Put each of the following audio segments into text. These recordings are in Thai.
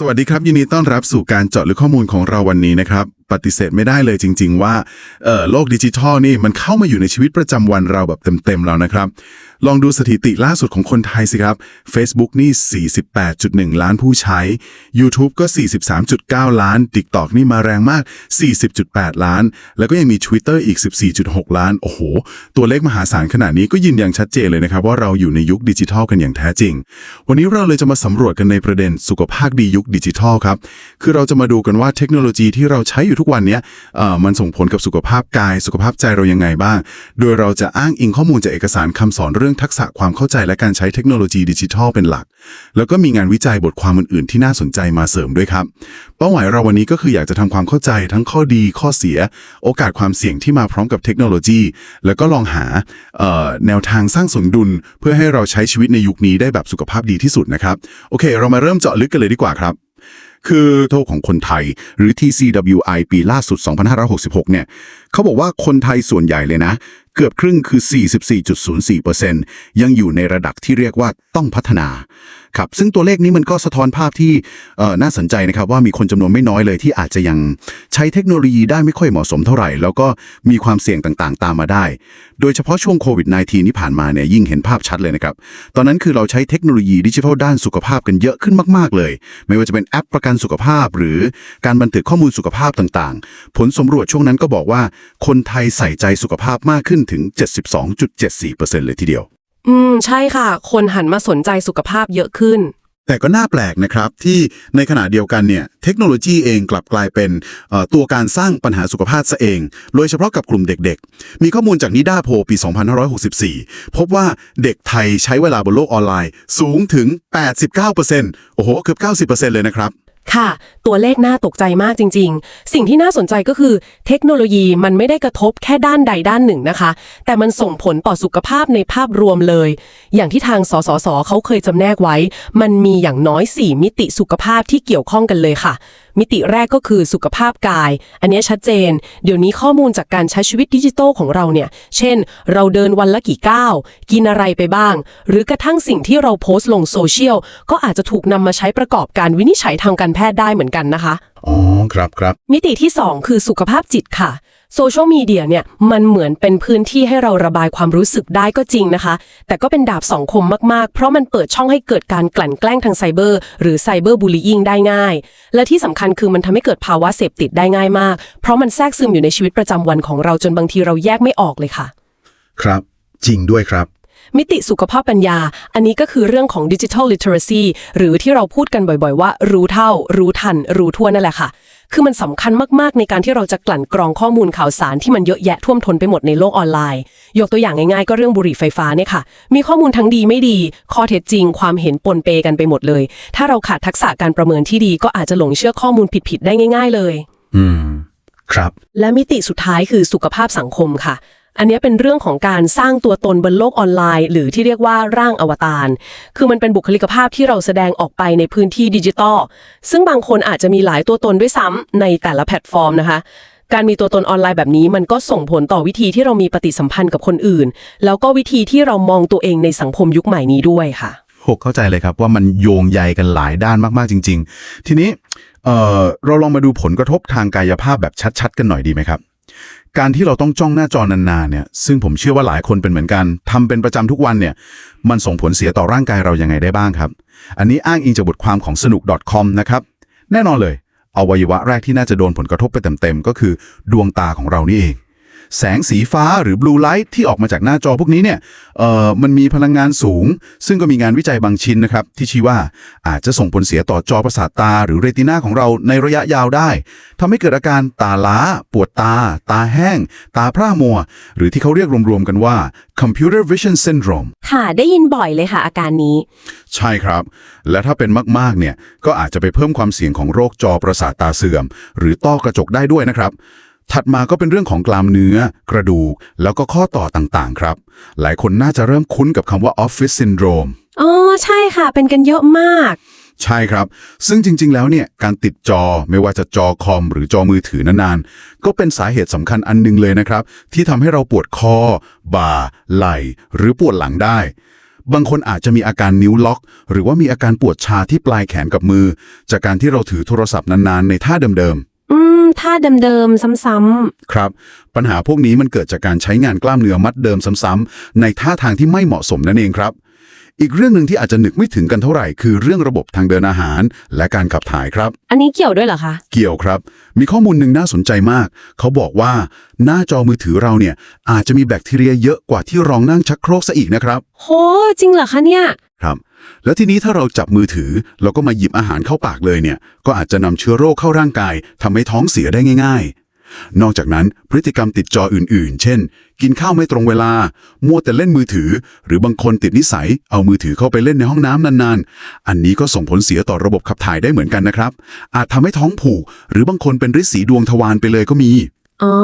สวัสดีครับ ยินดีต้อนรับสู่การเจาะลึกข้อมูลของเราวันนี้นะครับปฏิเสธไม่ได้เลยจริง ๆ ว่าโลกดิจิทัลนี่มันเข้ามาอยู่ในชีวิตประจำวันเราแบบเต็ม ๆ แล้วนะครับ ลองดูสถิติล่าสุดของคนไทยสิครับ Facebook นี่ 48.1 ล้านผู้ใช้ YouTube ก็ 43.9 ล้าน TikTok นี่มาแรงมาก 40.8 ล้าน แล้วก็ยังมี Twitter อีก 14.6 ล้าน โอ้โห ตัวเลขมหาศาลขนาดนี้ก็ยืนยันชัดเจนเลยนะครับ ว่าเราอยู่ในยุคดิจิทัลกันอย่างแท้จริง วันนี้เราเลยจะมาสำรวจกันในประเด็นสุขภาพดียุคดิจิทัลครับคือเราจะมาดูกันว่าเทคโนโลยีที่เราใช้อยู่ทุกวันนี้มันส่งผลกับสุขภาพกาย สุขภาพใจเรายังไงบ้าง โดยเราจะอ้างอิงข้อมูลจากเอกสารคำสอนเรื่องทักษะความเข้าใจและการใช้เทคโนโลยีดิจิทัลเป็นหลัก แล้วก็มีงานวิจัยบทความอื่นๆ ที่น่าสนใจมาเสริมด้วยครับ เป้าหมายเราวันนี้ก็คืออยากจะทำความเข้าใจทั้งข้อดีข้อเสีย โอกาสความเสี่ยงที่มาพร้อมกับเทคโนโลยี แล้วก็ลองหาแนวทางสร้างสมดุล เพื่อให้เราใช้ชีวิตในยุคนี้ได้แบบสุขภาพดีที่สุดนะครับ โอเค เรามาเริ่มเจาะลึกกันเลยดีกว่าครับ คือโทษของคนไทย หรือ TCWI ปีล่าสุด 2566 เนี่ยเขาบอกว่าคนไทยส่วนใหญ่เลยนะ เกือบครึ่งคือ 44.04%ยังอยู่ในระดับที่เรียกว่าต้องพัฒนาครับซึ่งตัวเลขนี้มันก็สะท้อนภาพที่น่าสนใจนะครับว่ามีคนจำนวนไม่น้อยเลยที่อาจจะยังใช้เทคโนโลยีได้ไม่ค่อยเหมาะสมเท่าไหร่ แล้วก็มีความเสี่ยงต่างๆ ตามมาได้ โดยเฉพาะช่วงโควิด -19 ที่ผ่านมาเนี่ยยิ่งเห็นภาพชัดเลยนะครับ ตอนนั้นคือเราใช้เทคโนโลยีดิจิทัลด้านสุขภาพกันเยอะขึ้นมาก ๆ เลย ไม่ว่าจะเป็นแอปประกันสุขภาพ หรือการบันทึกข้อมูลสุขภาพต่างๆ ผลสำรวจช่วงนั้นก็บอกว่าคนไทยใส่ใจสุขภาพมากขึ้นถึง 72.74%เลยทีเดียว อืม ใช่ค่ะ คนหันมาสนใจสุขภาพเยอะขึ้น แต่ก็น่าแปลกนะครับ ที่ในขณะเดียวกันเนี่ยเทคโนโลยีเองกลับกลายเป็นเอ่อตัวการสร้างปัญหาสุขภาพซะเอง โดยเฉพาะกับกลุ่มเด็กๆ มีข้อมูลจากนิดาโพลปี 2564 พบว่าเด็กไทยใช้เวลาบนโลกออนไลน์ สูงถึง 89%โอ้โหเกือบ 90%เลยนะครับ ค่ะ ตัวเลขน่าตกใจมากจริง ๆ สิ่งที่น่าสนใจก็คือ เทคโนโลยีมันไม่ได้กระทบแค่ด้านใดด้านหนึ่งนะคะ แต่มันส่งผลต่อสุขภาพในภาพรวมเลย อย่างที่ทางสสสเขาเคยจำแนกไว้ มันมีอย่างน้อย 4 มิติสุขภาพที่เกี่ยวข้องกันเลยค่ะ มิติแรกก็คือสุขภาพกาย อันเนี้ยชัดเจน เดี๋ยวนี้ข้อมูลจากการใช้ชีวิตดิจิทัลของเราเนี่ย เช่น เราเดินวันละกี่ก้าว กินอะไรไปบ้าง หรือกระทั่งสิ่งที่เราโพสต์ลงโซเชียล ก็อาจจะถูกนำมาใช้ประกอบการวินิจฉัยทางการแพทย์ได้เหมือนกันนะคะ อ๋อ ครับครับ มิติที่ 2 คือสุขภาพจิตค่ะ โซเชียลมีเดียเนี่ยมันเหมือนเป็นพื้นที่ให้เราระบายความรู้สึกได้ก็จริงนะคะ แต่ก็เป็นดาบสองคมมากๆ เพราะมันเปิดช่องให้เกิดการกลั่นแกล้งทางไซเบอร์หรือไซเบอร์บูลลี่งได้ง่าย และที่สำคัญคือมันทำให้เกิดภาวะเสพติดได้ง่ายมาก เพราะมันแทรกซึมอยู่ในชีวิตประจำวันของเราจนบางทีเราแยกไม่ออกเลยค่ะ ครับ จริงด้วยครับ มิติสุขภาพปัญญา อันนี้ก็คือเรื่องของดิจิทัลลิเทอเรซีหรือที่เราพูดกันบ่อยๆว่า รู้เท่า รู้ทัน รู้ทั่วนั่นแหละค่ะ คือมันสำคัญมากๆในการที่เราจะกลั่นกรองข้อมูลข่าวสารที่มันเยอะแยะท่วมท้นไปหมดในโลกออนไลน์ ยกตัวอย่างง่ายๆ ก็เรื่องบุหรี่ไฟฟ้าเนี่ยค่ะ มีข้อมูลทั้งดีไม่ดี ข้อเท็จจริง ความเห็นปนเปกันไปหมดเลย ถ้าเราขาดทักษะการประเมินที่ดี ก็อาจจะหลงเชื่อข้อมูลผิดๆได้ง่าย ๆ เลย อืมครับและมิติสุดท้ายคือสุขภาพสังคมค่ะ อันนี้เป็นเรื่องของการสร้างตัวตนบนโลกออนไลน์ หรือที่เรียกว่าร่างอวตาร คือมันเป็นบุคลิกภาพที่เราแสดงออกไปในพื้นที่ดิจิตอล ซึ่งบางคนอาจจะมีหลายตัวตนด้วยซ้ำในแต่ละแพลตฟอร์มนะคะ การมีตัวตนออนไลน์แบบนี้มันก็ส่งผลต่อวิธีที่เรามีปฏิสัมพันธ์กับคนอื่น แล้วก็วิธีที่เรามองตัวเองในสังคมยุคใหม่นี้ด้วยค่ะหกเข้าใจเลยครับว่ามันโยงใยกันหลายด้านมากๆจริง ๆ ทีนี้เอ่อเราลองมาดูผลกระทบทางกายภาพแบบชัด ๆ กันหน่อยดีไหมครับ การที่เราต้องจ้องหน้าจอนานๆเนี่ยซึ่งผมเชื่อว่าหลายคนเป็นเหมือนกันทำเป็นประจำทุกวันเนี่ยมันส่งผลเสียต่อร่างกายเรายังไงได้บ้างครับ อันนี้อ้างอิงจากบทความของสนุก .com นะครับแน่นอนเลยอวัยวะแรกที่น่าจะโดนผลกระทบไปเต็มๆก็คือ ดวงตาของเรานี่เอง แสงสีฟ้าหรือบลูไลท์ที่ออกมาจากหน้าจอพวกนี้เนี่ยเอ่อมันมีพลังงานสูง ซึ่งก็มีงานวิจัยบางชิ้นนะครับ ที่ชี้ว่าอาจจะส่งผลเสียต่อจอประสาทตา หรือเรตินาของเราในระยะยาวได้ทำให้เกิดอาการตาล้า ปวดตา ตาแห้ง ตาพร่ามัว หรือที่เขาเรียกรวมๆกันว่า computer vision syndrome ค่ะ ได้ยินบ่อยเลยค่ะ อาการนี้ ใช่ครับ และถ้าเป็นมากๆเนี่ยก็อาจจะไปเพิ่มความเสี่ยงของโรคจอประสาทตาเสื่อม หรือต้อกระจกได้ด้วยนะครับ ถัดมาก็เป็นเรื่องของกลามเนื้อ กระดูก แล้วก็ข้อต่อต่างๆ ครับ หลายคนน่าจะเริ่มคุ้นกับคำว่า office syndrome อ๋อใช่ค่ะ เป็นกันเยอะมาก ใช่ครับ ซึ่งจริง ๆ แล้วเนี่ยการติดจอไม่ว่าจะจอคอม หรือจอมือถือนานๆ ก็เป็นสาเหตุสำคัญอันหนึงเลยนะครับ ที่ทำให้เราปวดคอ บ่า ไหล่ หรือปวดหลังได้บางคนอาจจะมีอาการนิ้วล็อก หรือว่ามีอาการปวดชาที่ปลายแขนกับมือ จากการที่เราถือโทรศัพท์นานๆ ในท่าเดิมอืม ท่าเดิมๆซ้ำๆครับ ปัญหาพวกนี้มันเกิดจากการใช้งานกล้ามเนื้อมัดเดิมซ้ำๆในท่าทางที่ไม่เหมาะสมนั่นเองครับ อีกเรื่องหนึ่งที่อาจจะนึกไม่ถึงกันเท่าไหร่ คือเรื่องระบบทางเดินอาหาร และการขับถ่ายครับ ๆ อันนี้เกี่ยวด้วยเหรอคะ เกี่ยวครับ มีข้อมูลหนึ่งน่าสนใจมาก เขาบอกว่าหน้าจอมือถือเราเนี่ยอาจจะมีแบคทีเรียเยอะกว่าที่รองนั่งชักโครกซะอีกนะครับ โห จริงเหรอคะเนี่ย ครับ แล้วทีนี้ถ้าเราจับมือถือแล้วก็มาหยิบอาหารเข้าปากเลยเนี่ย ก็อาจจะนำเชื้อโรคเข้าร่างกายทำให้ท้องเสียได้ง่าย ๆ นอกจากนั้นพฤติกรรมติดจออื่น ๆ เช่น กินข้าวไม่ตรงเวลา มัวแต่เล่นมือถือ หรือบางคนติดนิสัย เอามือถือเข้าไปเล่นในห้องน้ำนานๆ อันนี้ก็ส่งผลเสียต่อระบบขับถ่ายได้เหมือนกันนะครับ อาจทำให้ท้องผูก หรือบางคนเป็นฤทธิ์สีดวงทวารไปเลยก็มี อ๋อ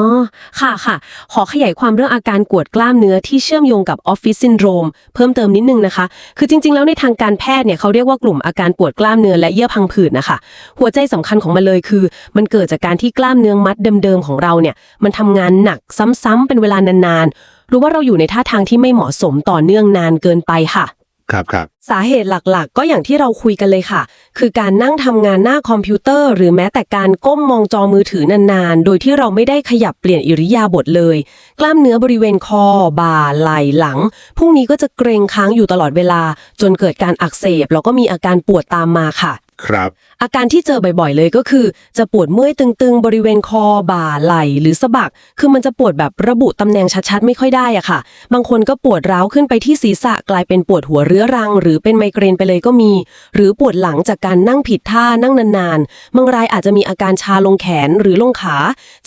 ค่ะค่ะ ขอขยายความเรื่องอาการกวดกล้ามเนื้อที่เชื่อมโยงกับออฟฟิศซินโดรมเพิ่มเติมนิดนึงนะคะ คือจริง ๆ แล้วในทางการแพทย์เนี่ยเขาเรียกว่ากลุ่มอาการปวดกล้ามเนื้อและเยื่อพังผืดนะคะ หัวใจสำคัญของมันเลยคือ มันเกิดจากการที่กล้ามเนื้อมัดเดิมๆของเราเนี่ย มันทำงานหนักซ้ำๆเป็นเวลานานๆ หรือว่าเราอยู่ในท่าทางที่ไม่เหมาะสมต่อเนื่องนานเกินไปค่ะ ครับครับสาเหตุหลักๆ ก็อย่างที่เราคุยกันเลยค่ะ คือการนั่งทำงานหน้าคอมพิวเตอร์ หรือแม้แต่การก้มมองจอมือถือนานๆ โดยที่เราไม่ได้ขยับเปลี่ยนอิริยาบถเลย กล้ามเนื้อบริเวณคอ บ่า ไหล่หลัง พวกนี้ก็จะเกรงค้างอยู่ตลอดเวลา จนเกิดการอักเสบแล้วก็มีอาการปวดตามมาค่ะ ครับ อาการที่เจอบ่อยๆ เลยก็คือ จะปวดเมื่อยตึงๆ บริเวณคอ บ่า ไหล่หรือสะบัก คือมันจะปวดแบบระบุตำแหน่งชัดๆ ไม่ค่อยได้อะค่ะ บางคนก็ปวดร้าวขึ้นไปที่ศีรษะกลายเป็นปวดหัวเรื้อรัง หรือเป็นไมเกรนไปเลยก็มี หรือปวดหลังจากการนั่งผิดท่านั่งนานๆ บางรายอาจจะมีอาการชาลงแขนหรือลงขา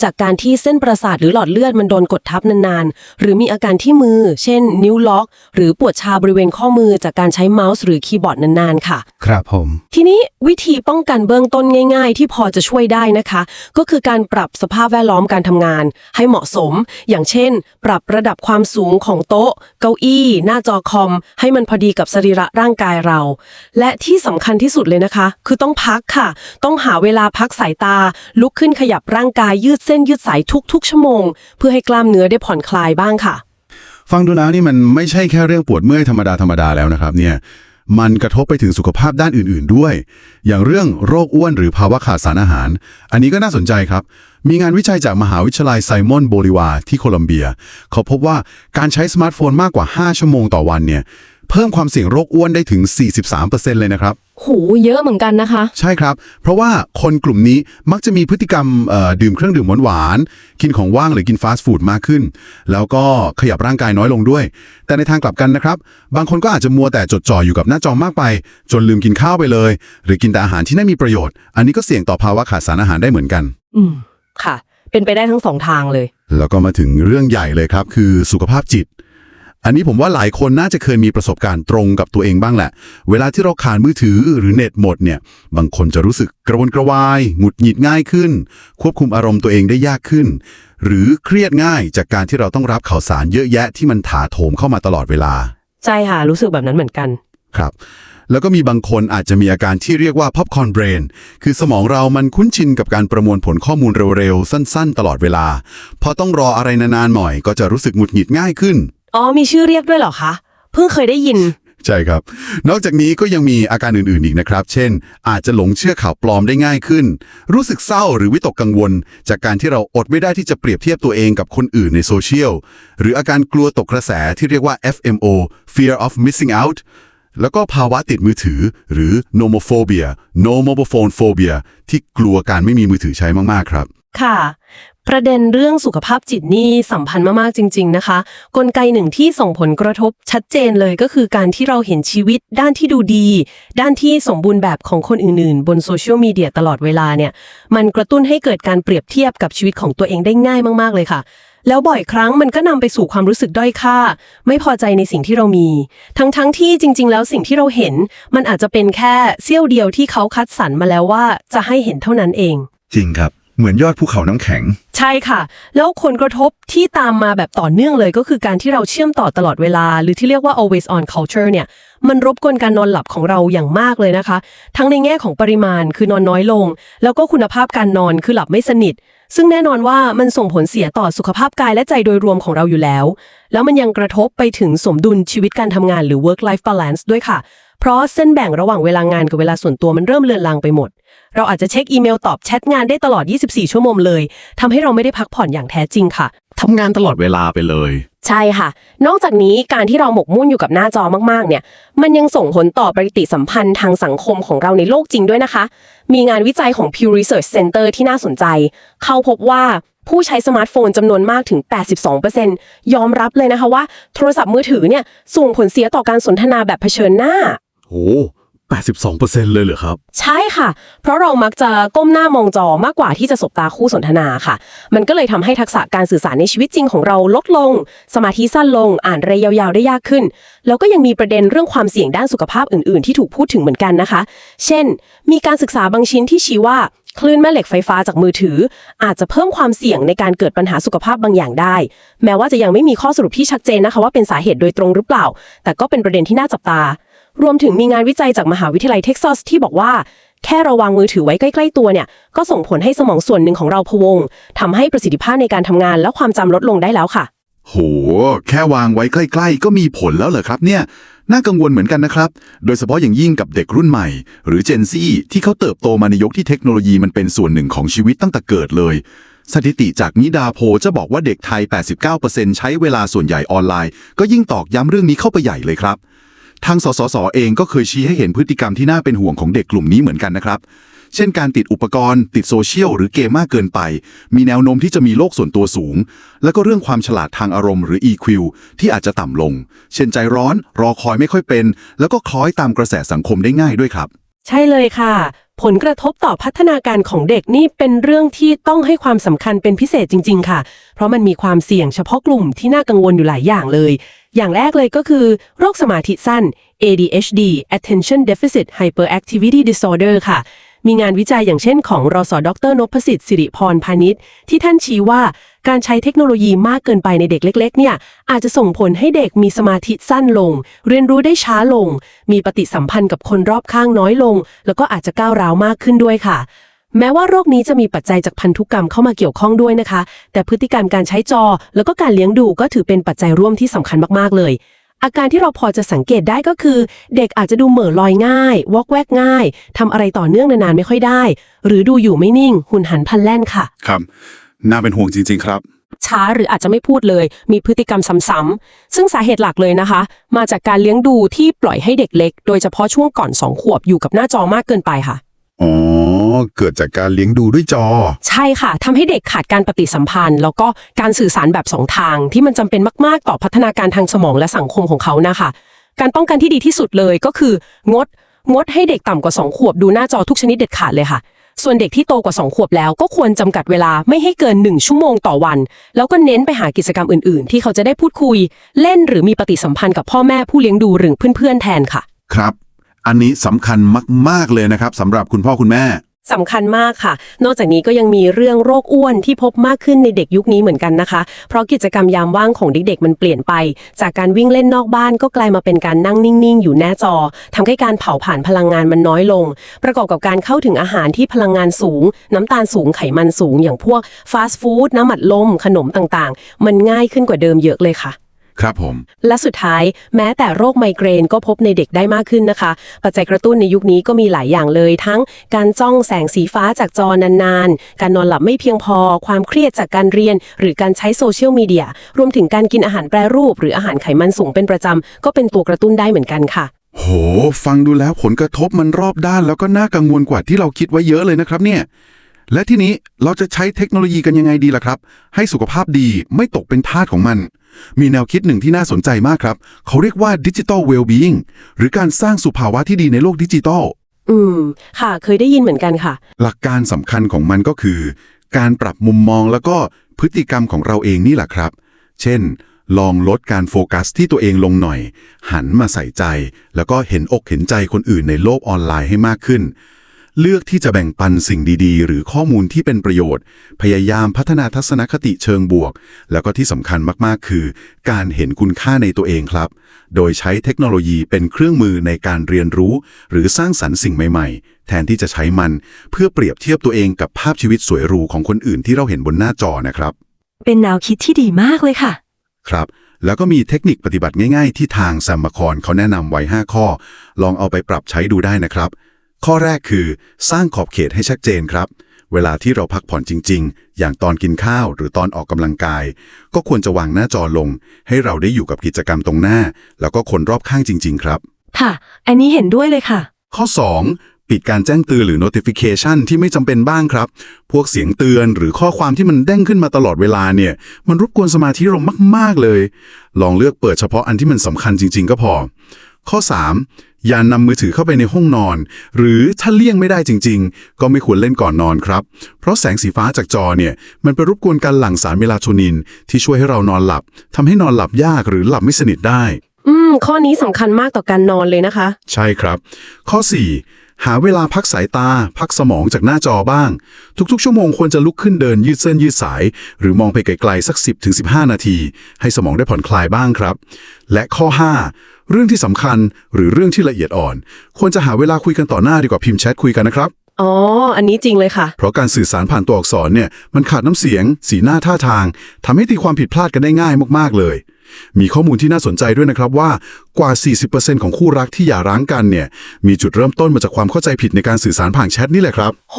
จากการที่เส้นประสาทหรือหลอดเลือดมันโดนกดทับนานๆ หรือมีอาการที่มือ เช่น นิ้วล็อก หรือปวดชาบริเวณข้อมือจากการใช้เมาส์หรือคีย์บอร์ดนานๆ ค่ะ ครับผม ทีนี้วิธีป้องกันเบื้องต้นง่ายๆ ที่พอจะช่วยได้นะคะ ก็คือการปรับสภาพแวดล้อมการทำงาน ให้เหมาะสม อย่างเช่น ปรับระดับความสูงของโต๊ะ เก้าอี้ หน้าจอคอม ให้มันพอดีกับสรีระร่างกายเรา และที่สำคัญที่สุดเลยนะคะ คือต้องพักค่ะ ต้องหาเวลาพักสายตา ลุกขึ้นขยับร่างกายยืดเส้นยืดสายทุกๆ ชั่วโมง เพื่อให้กล้ามเนื้อได้ผ่อนคลายบ้างค่ะ ฟังดูแล้วนี่มันไม่ใช่แค่เรื่องปวดเมื่อยธรรมดาธรรมดาแล้วนะครับเนี่ย มันกระทบไปถึงสุขภาพด้านอื่นๆด้วย อย่างเรื่องโรคอ้วนหรือภาวะขาดสารอาหาร อันนี้ก็น่าสนใจครับ มีงานวิจัยจากมหาวิทยาลัยไซมอนโบลิวาที่โคลัมเบีย เขาพบว่าการใช้สมาร์ทโฟนมากกว่า 5 ชั่วโมงต่อวันเนี่ย เพิ่มความเสี่ยงโรคอ้วนได้ถึง 43%เลยนะครับโหเยอะเหมือนกันนะคะ ใช่ครับ เพราะว่าคนกลุ่มนี้มักจะมีพฤติกรรมเอ่อดื่มเครื่องดื่มหวานๆ กินของว่างหรือกินฟาสต์ฟู้ดมากขึ้น แล้วก็ขยับร่างกายน้อยลงด้วย แต่ในทางกลับกันนะครับ บางคนก็อาจจะมัวแต่จดจ่ออยู่กับหน้าจอมากไป จนลืมกินข้าวไปเลย หรือกินแต่อาหารที่ไม่มีประโยชน์ อันนี้ก็เสี่ยงต่อภาวะขาดสารอาหารได้เหมือนกัน อืม ค่ะ เป็นไปได้ทั้งสองทางเลย แล้วก็มาถึงเรื่องใหญ่เลยครับ คือสุขภาพจิต อันนี้ผมว่าหลายคนน่าจะเคยมีประสบการณ์ตรงกับตัวเองบ้างแหละ เวลาที่เราขาดมือถือหรือเน็ตหมดเนี่ย บางคนจะรู้สึกกระวนกระวาย หงุดหงิดง่ายขึ้น ควบคุมอารมณ์ตัวเองได้ยากขึ้น หรือเครียดง่ายจากการที่เราต้องรับข่าวสารเยอะแยะที่มันถาโถมเข้ามาตลอดเวลา ใช่ค่ะรู้สึกแบบนั้นเหมือนกันครับแล้วก็มีบางคนอาจจะมีอาการที่เรียกว่า popcorn brain คือสมองเรามันคุ้นชินกับการประมวลผลข้อมูลเร็วๆ สั้นๆ ตลอดเวลา พอต้องรออะไรนานๆหน่อยก็จะรู้สึกหงุดหงิดง่ายขึ้น อ๋อมีชื่อเรียกด้วยเหรอคะเพิ่งเคยได้ยิน ใช่ครับ นอกจากนี้ก็ยังมีอาการอื่นๆอีกนะครับ เช่น อาจจะหลงเชื่อข่าวปลอมได้ง่ายขึ้น รู้สึกเศร้าหรือวิตกกังวล จากการที่เราอดไม่ได้ที่จะเปรียบเทียบตัวเองกับคนอื่นในโซเชียล หรืออาการกลัวตกกระแสที่เรียกว่า FMO fear of missing out แล้วก็ภาวะติดมือถือ หรือ nomophobia no mobile phone phobia ที่กลัวการไม่มีมือถือใช้มากๆครับ ค่ะ ประเด็นเรื่องสุขภาพจิตนี่สัมพันธ์มากๆจริง ๆนะคะ กลไกหนึ่งที่ส่งผลกระทบชัดเจนเลยก็คือการที่เราเห็นชีวิตด้านที่ดูดี ด้านที่สมบูรณ์แบบของคนอื่นๆ บนโซเชียลมีเดียตลอดเวลาเนี่ย มันกระตุ้นให้เกิดการเปรียบเทียบกับชีวิตของตัวเองได้ง่ายมากๆเลยค่ะแล้วบ่อยครั้งมันก็นำไปสู่ความรู้สึกด้อยค่า ไม่พอใจในสิ่งที่เรามี ทั้งๆทที่จริง ๆ แล้วสิ่งที่เราเห็น มันอาจจะเป็นแค่เสี้ยวเดียวที่เขาคัดสรรมาแล้วว่าจะให้เห็นเท่านั้นเอง จริงครับ เหมือนยอดภูเขาน้ำแข็ง ใช่ค่ะ แล้วผลกระทบที่ตามมาแบบต่อเนื่องเลยก็คือการที่เราเชื่อมต่อตลอดเวลา หรือที่เรียกว่า always on culture เนี่ย มันรบกวนการนอนหลับของเราอย่างมากเลยนะคะ ทั้งในแง่ของปริมาณคือนอนน้อยลง แล้วก็คุณภาพการนอนคือหลับไม่สนิท ซึ่งแน่นอนว่ามันส่งผลเสียต่อสุขภาพกายและใจโดยรวมของเราอยู่แล้ว แล้วมันยังกระทบไปถึงสมดุลชีวิตการทำงานหรือ work life balance ด้วยค่ะ เพราะเส้นแบ่งระหว่างเวลางานกับเวลาส่วนตัวมันเริ่มเลือนลางไปหมด เราอาจจะเช็คอีเมลตอบแชทงานได้ตลอด 24 ชั่วโมงเลยทำให้เราไม่ได้พักผ่อนอย่างแท้จริงค่ะ ทำงานตลอดเวลาไปเลย ใช่ค่ะ นอกจากนี้การที่เราหมกมุ่นอยู่กับหน้าจอมากๆ เนี่ย มันยังส่งผลต่อปฏิสัมพันธ์ทางสังคมของเราในโลกจริงด้วยนะคะ มีงานวิจัยของ Pew Research Center ที่น่าสนใจ เขาพบว่าผู้ใช้สมาร์ทโฟนจำนวนมากถึง 82%ยอมรับเลยนะคะว่า โทรศัพท์มือถือเนี่ยส่งผลเสียต่อการสนทนาแบบเผชิญหน้าโอ้ 82%เลยเหรอครับ ใช่ค่ะ เพราะเรามักจะก้มหน้ามองจอมากกว่าที่จะสบตาคู่สนทนาค่ะ มันก็เลยทำให้ทักษะการสื่อสารในชีวิตจริงของเราลดลง สมาธิสั้นลง อ่านเรยยาวๆได้ยากขึ้น แล้วก็ยังมีประเด็นเรื่องความเสี่ยงด้านสุขภาพอื่นๆ ที่ถูกพูดถึงเหมือนกันนะคะ เช่น มีการศึกษาบางชิ้นที่ชี้ว่าคลื่นแม่เหล็กไฟฟ้าจากมือถือ อาจจะเพิ่มความเสี่ยงในการเกิดปัญหาสุขภาพบางอย่างได้ แม้ว่าจะยังไม่มีข้อสรุปที่ชัดเจนนะคะว่าเป็นสาเหตุโดยตรงหรือเปล่า แต่ก็เป็นประเด็นที่น่าจับตา รวมถึงมีงานวิจัยจากมหาวิทยาลัยเท็กซัสที่บอกว่า แค่ระวางมือถือไว้ใกล้ ๆ ตัวเนี่ย ก็ส่งผลให้สมองส่วนหนึ่งของเราพะวงทำให้ประสิทธิภาพในการทำงานและความจำลดลงได้แล้วค่ะ โห แค่วางไว้ใกล้ ๆ ก็มีผลแล้วเหรอครับเนี่ย น่ากังวลเหมือนกันนะครับ โดยเฉพาะอย่างยิ่งกับเด็กรุ่นใหม่ หรือ Gen Z ที่เขาเติบโตมาในยุคที่เทคโนโลยีมันเป็นส่วนหนึ่งของชีวิตตั้งแต่เกิดเลย สถิติจากนิดาโพจะบอกว่าเด็กไทย 89%ใช้เวลาส่วนใหญ่ออนไลน์ ก็ยิ่งตอกย้ำเรื่องนี้เข้าไปใหญ่เลยครับ ทางสสสเองก็เคยชี้ให้เห็นพฤติกรรมที่น่าเป็นห่วงของเด็กกลุ่มนี้เหมือนกันนะครับ เช่นการติดอุปกรณ์ ติดโซเชียลหรือเกมมากเกินไป มีแนวโน้มที่จะมีโลกส่วนตัวสูง แล้วก็เรื่องความฉลาดทางอารมณ์หรือ EQ ที่อาจจะต่ำลง เช่นใจร้อน รอคอยไม่ค่อยเป็น แล้วก็คล้อยตามกระแสสังคมได้ง่ายด้วยครับ ใช่เลยค่ะ ผลกระทบต่อพัฒนาการของเด็กนี่เป็นเรื่องที่ต้องให้ความสำคัญเป็นพิเศษจริง ๆ ค่ะ เพราะมันมีความเสี่ยงเฉพาะกลุ่มที่น่ากังวลอยู่หลายอย่างเลย อย่างแรกเลยก็คือ โรคสมาธิสั้น ADHD Attention Deficit Hyperactivity Disorder ค่ะ มีงานวิจัยอย่างเช่นของรสดรนพสิทธิ์สิริพรพาณิชย์ที่ท่านชี้ว่าการใช้เทคโนโลยีมากเกินไปในเด็กเล็ก ๆ เนี่ย อาจจะส่งผลให้เด็กมีสมาธิสั้นลง เรียนรู้ได้ช้าลง มีปฏิสัมพันธ์กับคนรอบข้างน้อยลง แล้วก็อาจจะก้าวร้าวมากขึ้นด้วยค่ะ แม้ว่าโรคนี้จะมีปัจจัยจากพันธุกรรมเข้ามาเกี่ยวข้องด้วยนะคะ แต่พฤติกรรมการใช้จอ แล้วก็การเลี้ยงดูก็ถือเป็นปัจจัยร่วมที่สำคัญมากๆเลย อาการที่เราพอจะสังเกตได้ก็คือ เด็กอาจจะดูเหม่อลอยง่าย วอกแวกง่ายทำอะไรต่อเนื่องนานๆไม่ค่อยได้ หรือดูอยู่ไม่นิ่ง หุ่นหันพลันแล่นค่ะ ครับ น่าเป็นห่วงจริง ๆ ครับ ช้าหรืออาจจะไม่พูดเลย มีพฤติกรรมซ้ำๆซึ่งสาเหตุหลักเลยนะคะ มาจากการเลี้ยงดูที่ปล่อยให้เด็กเล็ก โดยเฉพาะช่วงก่อนสองขวบอยู่กับหน้าจอมากเกินไปค่ะ อ๋อ เกิดจากการเลี้ยงดูด้วยจอ ใช่ค่ะทำให้เด็กขาดการปฏิสัมพันธ์ แล้วก็การสื่อสารแบบสองทาง ที่มันจำเป็นมากๆ ต่อพัฒนาการทางสมองและสังคมของเขานะคะ การป้องกันที่ดีที่สุดเลยก็คืองด งดให้เด็กต่ำกว่า 2 ขวบดูหน้าจอทุกชนิดเด็ดขาดเลยค่ะ ส่วนเด็กที่โตกว่า 2 ขวบแล้วก็ควรจำกัดเวลาไม่ให้เกิน 1 ชั่วโมงต่อวัน แล้วก็เน้นไปหากิจกรรมอื่นๆ ที่เขาจะได้พูดคุย เล่นหรือมีปฏิสัมพันธ์กับพ่อแม่ผู้เลี้ยงดูหรือเพื่อนๆแทนค่ะ ครับ อันนี้สำคัญมาก ๆ เลยนะครับสำหรับคุณพ่อคุณแม่ สำคัญมากค่ะ นอกจากนี้ก็ยังมีเรื่องโรคอ้วนที่พบมากขึ้นในเด็กยุคนี้เหมือนกันนะคะ เพราะกิจกรรมยามว่างของเด็กๆมันเปลี่ยนไป จากการวิ่งเล่นนอกบ้านก็กลายมาเป็นการนั่งนิ่งๆ อยู่หน้าจอทำให้การเผาผ่านพลังงานมันน้อยลง ประกอบกับการเข้าถึงอาหารที่พลังงานสูง น้ำตาลสูงไขมันสูง อย่างพวกฟาสต์ฟู้ดน้ำอัดลมขนมต่างๆ มันง่ายขึ้นกว่าเดิมเยอะเลยค่ะ ครับผม และสุดท้ายแม้แต่โรคไมเกรนก็พบในเด็กได้มากขึ้นนะคะ ปัจจัยกระตุ้นในยุคนี้ก็มีหลายอย่างเลย ทั้งการจ้องแสงสีฟ้าจากจอนานๆ การนอนหลับไม่เพียงพอ ความเครียดจากการเรียน หรือการใช้โซเชียลมีเดีย รวมถึงการกินอาหารแปรรูป หรืออาหารไขมันสูงเป็นประจำก็เป็นตัวกระตุ้นได้เหมือนกันค่ะ โห ฟังดูแล้วผลกระทบมันรอบด้าน แล้วก็น่ากังวลกว่าที่เราคิดไว้เยอะเลยนะครับเนี่ย และทีนี้เราจะใช้เทคโนโลยีกันยังไงดีล่ะครับ ให้สุขภาพดีไม่ตกเป็นทาสของมัน มีแนวคิดหนึ่งที่น่าสนใจมากครับ เขาเรียกว่าดิจิ t a ลเวลบี i งหรือการสร้างสุภาวะที่ดีในโลกดิจิตอลอืม ค่ะ เคยได้ยินเหมือนกันค่ะ หลักการสำคัญของมันก็คือ การปรับมุมมองแล้วก็พฤติกรรมของเราเองนี่แหละครับ เช่น ลองลดการโฟกัสที่ตัวเองลงหน่อย หันมาใส่ใจ แล้วก็เห็นอกเห็นใจคนอื่นในโลกออนไลน์ให้มากขึ้น เลือกที่จะแบ่งปันสิ่งดีๆ หรือข้อมูลที่เป็นประโยชน์ พยายามพัฒนาทัศนคติเชิงบวก แล้วก็ที่สำคัญมากๆ คือ การเห็นคุณค่าในตัวเองครับ โดยใช้เทคโนโลยีเป็นเครื่องมือในการเรียนรู้ หรือสร้างสรรค์สิ่งใหม่ๆ แทนที่จะใช้มัน เพื่อเปรียบเทียบตัวเองกับภาพชีวิตสวยหรูของคนอื่นที่เราเห็นบนหน้าจอนะครับ เป็นแนวคิดที่ดีมากเลยค่ะ ครับ แล้วก็มีเทคนิคปฏิบัติง่าย ๆ ที่ทางแซมมาคอนเขาแนะนำไว้ 5 ข้อ ลองเอาไปปรับใช้ดูได้นะครับ ข้อแรกคือ สร้างขอบเขตให้ชัดเจนครับ เวลาที่เราพักผ่อนจริง ๆ อย่างตอนกินข้าวหรือตอนออกกำลังกาย ก็ควรจะวางหน้าจอลง ให้เราได้อยู่กับกิจกรรมตรงหน้า แล้วก็คนรอบข้างจริง ๆ ครับ ค่ะ อันนี้เห็นด้วยเลยค่ะ ข้อ 2 ปิดการแจ้งเตือนหรือ notification ที่ไม่จำเป็นบ้างครับ พวกเสียงเตือนหรือข้อความที่มันเด้งขึ้นมาตลอดเวลาเนี่ย มันรบกวนสมาธิเรามาก ๆ เลย ลองเลือกเปิดเฉพาะอันที่มันสำคัญจริง ๆ ก็พอ ข้อ 3 อย่านำมือถือเข้าไปในห้องนอน หรือถ้าเลี่ยงไม่ได้จริง ๆ ก็ไม่ควรเล่นก่อนนอนครับ เพราะแสงสีฟ้าจากจอเนี่ย มันไปรบกวนการหลั่งสารเมลาโทนิน ที่ช่วยให้เรานอนหลับทำให้นอนหลับยากหรือหลับไม่สนิทได้ อืม ข้อนี้สำคัญมากต่อการนอนเลยนะคะ ใช่ครับ ข้อ 4 หาเวลาพักสายตา พักสมองจากหน้าจอบ้าง ทุกๆ ชั่วโมงควรจะลุกขึ้นเดินยืดเส้นยืดสาย หรือมองไปไกลๆสัก 10-15 นาที ให้สมองได้ผ่อนคลายบ้างครับ และข้อ 5 เรื่องที่สำคัญหรือเรื่องที่ละเอียดอ่อน ควรจะหาเวลาคุยกันต่อหน้าดีกว่าพิมพ์แชทคุยกันนะครับ อ๋อ อันนี้จริงเลยค่ะ เพราะการสื่อสารผ่านตัวอักษรเนี่ยมันขาดน้ำเสียง สีหน้าท่าทางทำให้ตีความผิดพลาดกันได้ง่ายมากๆเลย มีข้อมูลที่น่าสนใจด้วยนะครับว่ากว่า 40%ของคู่รักที่หย่าร้างกันเนี่ยมีจุดเริ่มต้นมาจากความเข้าใจผิดในการสื่อสารผ่านแชทนี่แหละครับ โห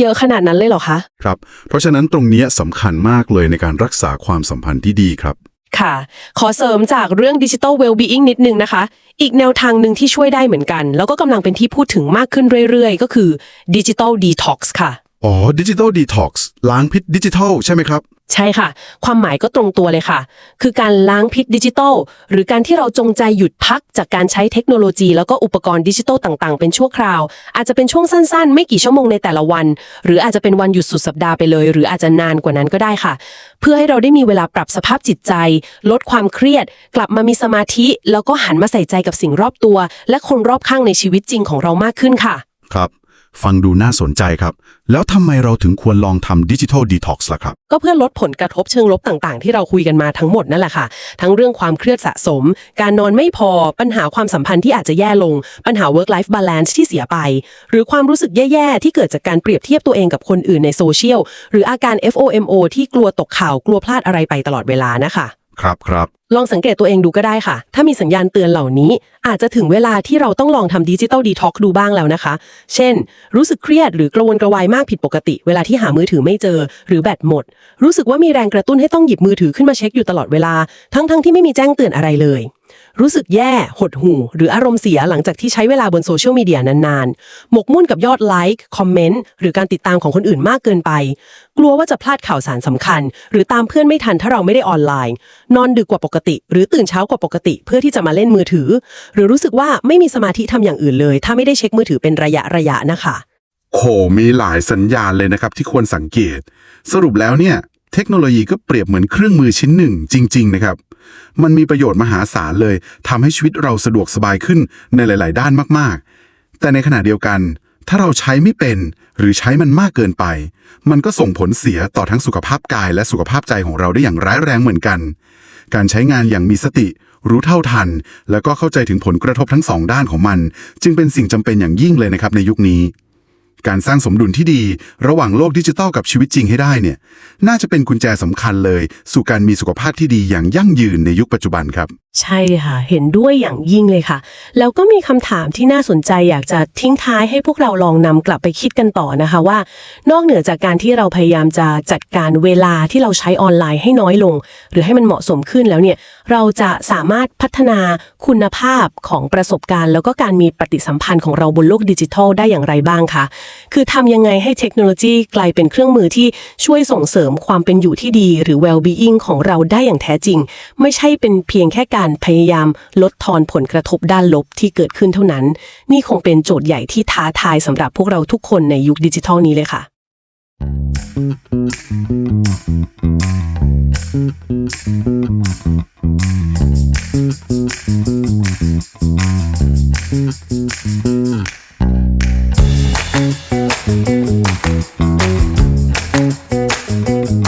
เยอะขนาดนั้นเลยเหรอคะ ครับ เพราะฉะนั้นตรงเนี้ยสำคัญมากเลยในการรักษาความสัมพันธ์ที่ดีครับ ค่ะ ขอเสริมจากเรื่องดิจิ t a l Wellbeing นิดนึงนะคะ อีกแนวทางหนึ่งที่ช่วยได้เหมือนกัน แล้วก็กำลังเป็นที่พูดถึงมากขึ้นเรื่อยๆ ก็คือดิจิ t a l Detox ค่ะ อ๋อดิจิ t a ลดีท็อกซ์ล้างพิษดิจิทัลใช่ไหมครับ ใช่ค่ะ ความหมายก็ตรงตัวเลยค่ะ คือการล้างพิษดิจิทัล หรือการที่เราจงใจหยุดพักจากการใช้เทคโนโลยี แล้วก็อุปกรณ์ดิจิทัลต่างๆ เป็นชั่วคราว อาจจะเป็นช่วงสั้นๆ ไม่กี่ชั่วโมงในแต่ละวัน หรืออาจจะเป็นวันหยุดสุดสัปดาห์ไปเลย หรืออาจจะนานกว่านั้นก็ได้ค่ะ เพื่อให้เราได้มีเวลาปรับสภาพจิตใจ ลดความเครียด กลับมามีสมาธิ แล้วก็หันมาใส่ใจกับสิ่งรอบตัว และคนรอบข้างในชีวิตจริงของเรามากขึ้นค่ะ ครับ ฟังดูน่าสนใจครับ แล้วทำไมเราถึงควรลองทำดิจิทัลดีท็อกซ์ล่ะครับ ก็เพื่อลดผลกระทบเชิงลบต่างๆ ที่เราคุยกันมาทั้งหมดนั่นแหละค่ะ ทั้งเรื่องความเครียดสะสม การนอนไม่พอ ปัญหาความสัมพันธ์ที่อาจจะแย่ลง ปัญหา work life balance ที่เสียไป หรือความรู้สึกแย่ๆ ที่เกิดจากการเปรียบเทียบตัวเองกับคนอื่นในโซเชียล หรืออาการ FOMO ที่กลัวตกข่าว กลัวพลาดอะไรไปตลอดเวลานะคะ ครับครับ ลองสังเกตตัวเองดูก็ได้ค่ะ ถ้ามีสัญญาณเตือนเหล่านี้ อาจจะถึงเวลาที่เราต้องลองทำดิจิตอลดีท็อกดูบ้างแล้วนะคะ เช่น รู้สึกเครียดหรือกระวนกระวายมากผิดปกติ เวลาที่หามือถือไม่เจอ หรือแบตหมด รู้สึกว่ามีแรงกระตุ้นให้ต้องหยิบมือถือขึ้นมาเช็คอยู่ตลอดเวลา ทั้งๆที่ไม่มีแจ้งเตือนอะไรเลย รู้สึกแย่ หดหู่ หรืออารมณ์เสียหลังจากที่ใช้เวลาบนโซเชียลมีเดียนานๆ หมกมุ่นกับยอดไลค์ คอมเมนต์ หรือการติดตามของคนอื่นมากเกินไป กลัวว่าจะพลาดข่าวสารสำคัญ หรือตามเพื่อนไม่ทันถ้าเราไม่ได้ออนไลน์ นอนดึกกว่าปกติ หรือตื่นเช้ากว่าปกติ เพื่อที่จะมาเล่นมือถือ หรือรู้สึกว่าไม่มีสมาธิทำอย่างอื่นเลย ถ้าไม่ได้เช็คมือถือเป็นระยะระยะนะคะโหมีหลายสัญญาณเลยนะครับที่ควรสังเกต สรุปแล้วเนี่ย เทคโนโลยีก็เปรียบเหมือนเครื่องมือชิ้นหนึ่งจริง ๆ นะครับ มันมีประโยชน์มหาศาลเลยทำให้ชีวิตเราสะดวกสบายขึ้นในหลาย ๆ ด้านมากๆ แต่ในขณะเดียวกัน ถ้าเราใช้ไม่เป็นหรือใช้มันมากเกินไป มันก็ส่งผลเสียต่อทั้งสุขภาพกายและสุขภาพใจของเราได้อย่างร้ายแรงเหมือนกัน การใช้งานอย่างมีสติ รู้เท่าทัน แล้วก็เข้าใจถึงผลกระทบทั้งสองด้านของมัน จึงเป็นสิ่งจำเป็นอย่างยิ่งเลยนะครับในยุคนี้ การสร้างสมดุลที่ดี ระหว่างโลกดิจิทัลกับชีวิตจริงให้ได้เนี่ย น่าจะเป็นกุญแจสำคัญเลย สู่การมีสุขภาพที่ดีอย่างยั่งยืนในยุคปัจจุบันครับใช่ค่ะ เห็นด้วยอย่างยิ่งเลยค่ะ แล้วก็มีคำถามที่น่าสนใจอยากจะทิ้งท้ายให้พวกเราลองนำกลับไปคิดกันต่อนะคะว่า นอกเหนือจากการที่เราพยายามจะจัดการเวลาที่เราใช้ออนไลน์ให้น้อยลง หรือให้มันเหมาะสมขึ้นแล้วเนี่ย เราจะสามารถพัฒนาคุณภาพของประสบการณ์ แล้วก็การมีปฏิสัมพันธ์ของเราบนโลกดิจิทัลได้อย่างไรบ้างคะคือทำยังไงให้เทคโนโลยีกลายเป็นเครื่องมือที่ช่วยส่งเสริมความเป็นอยู่ที่ดี หรือ well-being ของเราได้อย่างแท้จริง ไม่ใช่เป็นเพียงแค่การพยายามลดทอนผลกระทบด้านลบที่เกิดขึ้นเท่านั้น นี่คงเป็นโจทย์ใหญ่ที่ท้าทายสำหรับพวกเราทุกคนในยุคดิจิทัลนี้เลยค่ะ Thank